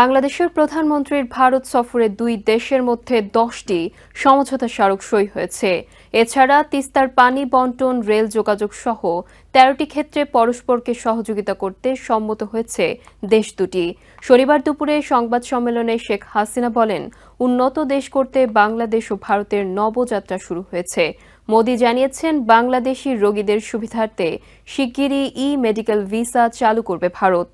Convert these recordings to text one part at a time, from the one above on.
বাংলাদেশের প্রধানমন্ত্রীর ভারত সফরে দুই দেশের মধ্যে দশটি সমঝোতা স্মারক সই হয়েছে। এছাড়া তিস্তার পানি বন্টন, রেল যোগাযোগ সহ তেরোটি ক্ষেত্রে পরস্পরকে সহযোগিতা করতে সম্মত হয়েছে দেশ দুটি। শনিবার দুপুরে সংবাদ সম্মেলনে শেখ হাসিনা বলেন, উন্নত দেশ করতে বাংলাদেশ ও ভারতের নবযাত্রা শুরু হয়েছে। মোদি জানিয়েছেন, বাংলাদেশি রোগীদের সুবিধার্থে শিগগিরই ই মেডিকেল ভিসা চালু করবে ভারত।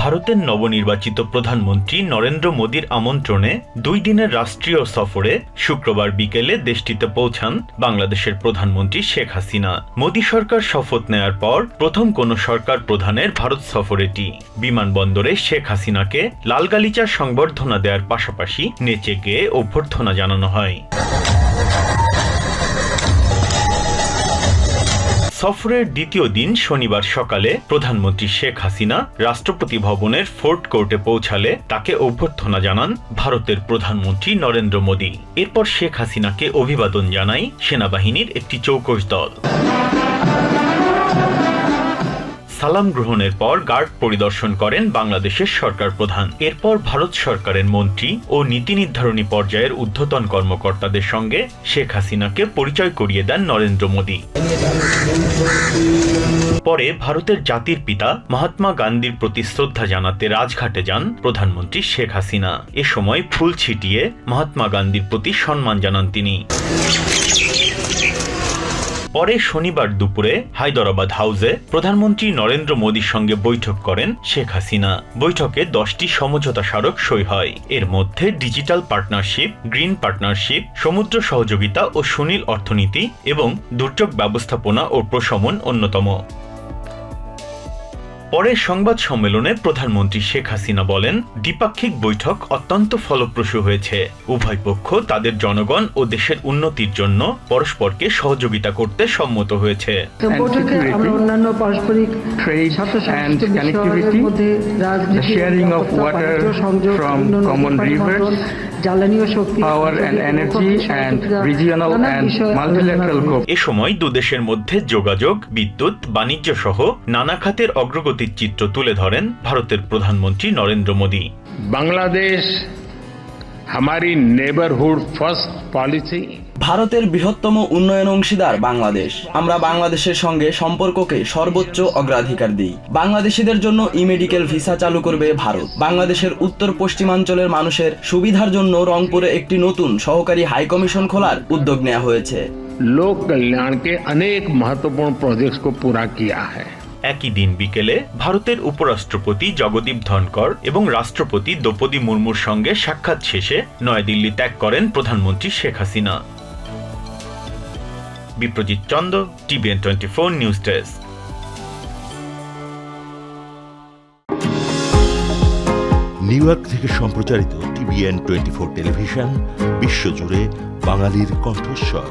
ভারতের নবনির্বাচিত প্রধানমন্ত্রী নরেন্দ্র মোদীর আমন্ত্রণে দুই দিনের রাষ্ট্রীয় সফরে শুক্রবার বিকেলে দেশটিতে পৌঁছান বাংলাদেশের প্রধানমন্ত্রী শেখ হাসিনা। মোদী সরকার শপথ নেয়ার পর প্রথম কোন সরকার প্রধানের ভারত সফর এটি বিমানবন্দরে শেখ হাসিনাকে লাল গালিচার সংবর্ধনা দেওয়ার পাশাপাশি নেচে গেয়ে অভ্যর্থনা জানানো হয়। সফরের দ্বিতীয় দিন শনিবার সকালে প্রধানমন্ত্রী শেখ হাসিনা রাষ্ট্রপতি ভবনের ফোর্ট কোর্টে পৌঁছালে তাকে অভ্যর্থনা জানান ভারতের প্রধানমন্ত্রী নরেন্দ্র মোদী। এরপর শেখ হাসিনাকে অভিবাদন জানায় সেনাবাহিনীর একটি চৌকস দল। সালাম গ্রহণের পর গার্ড পরিদর্শন করেন বাংলাদেশের সরকার প্রধান। এরপর ভারত সরকারের মন্ত্রী ও নীতি নির্ধারণী পর্যায়ের ঊর্ধ্বতন কর্মকর্তাদের সঙ্গে শেখ হাসিনাকে পরিচয় করিয়ে দেন নরেন্দ্র মোদী। পরে ভারতের জাতির পিতা মহাত্মা গান্ধীর প্রতি শ্রদ্ধা জানাতে রাজঘাটে যান প্রধানমন্ত্রী শেখ হাসিনা। এ সময় ফুল ছিটিয়ে মহাত্মা গান্ধীর প্রতি সম্মান জানান তিনি। পরে শনিবার দুপুরে হায়দরাবাদ হাউসে প্রধানমন্ত্রী নরেন্দ্র মোদীর সঙ্গে বৈঠক করেন শেখ হাসিনা। বৈঠকে দশটি সমঝোতা স্মারক সই হয়। এর মধ্যে ডিজিটাল পার্টনারশিপ, গ্রিন পার্টনারশিপ, সমুদ্র সহযোগিতা ও সুনীল অর্থনীতি এবং দুর্যোগ ব্যবস্থাপনা ও প্রশমন অন্যতম। পরে সংবাদ সম্মেলনে প্রধানমন্ত্রী শেখ হাসিনা বলেন দ্বিপাক্ষিক বৈঠক অত্যন্ত ফলপ্রসূ হয়েছে। উভয় পক্ষ তাদের জনগণ ও দেশের উন্নতির জন্য পরস্পরকে সহযোগিতা করতে সম্মত হয়েছে। অন্যান্য পারস্পরিক. এ সময় দুদেশের মধ্যে যোগাযোগ বিদ্যুৎ বাণিজ্য সহ নানা খাতের অগ্রগতির চিত্র তুলে ধরেন ভারতের প্রধানমন্ত্রী নরেন্দ্র মোদী बांग्लादेश हमारी नेबरहुड फर्स्ट पॉलिसी ভারতের বৃহত্তম উন্নয়ন অংশীদার বাংলাদেশ আমরা বাংলাদেশের সঙ্গে সম্পর্ককে সর্বোচ্চ অগ্রাধিকার দিই বাংলাদেশিদের জন্য ই মেডিকেল ভিসা চালু করবে ভারত বাংলাদেশের উত্তর পশ্চিমাঞ্চলের মানুষের সুবিধার জন্য রংপুরে একটি নতুন সহকারী হাই কমিশন খোলার উদ্যোগ নেওয়া হয়েছে लोक कल्याण के अनेक महत्वपूर्ण प्रोजेक्ट्स को पूरा किया है একই দিন বিকেলে ভারতের উপরাষ্ট্রপতি জগদীপ ধনকর এবং রাষ্ট্রপতি দ্রৌপদী মুর্মুর সঙ্গে সাক্ষাৎ শেষে নয়াদিল্লি ত্যাগ করেন প্রধানমন্ত্রী Sheikh Hasina. Biprajit Chandra TVN twenty four news desk. New York থেকে সম্প্রচারিত টিভিএন টোয়েন্টি ফোর টেলিভিশন, বিশ্বজুড়ে বাঙালির কণ্ঠস্বর।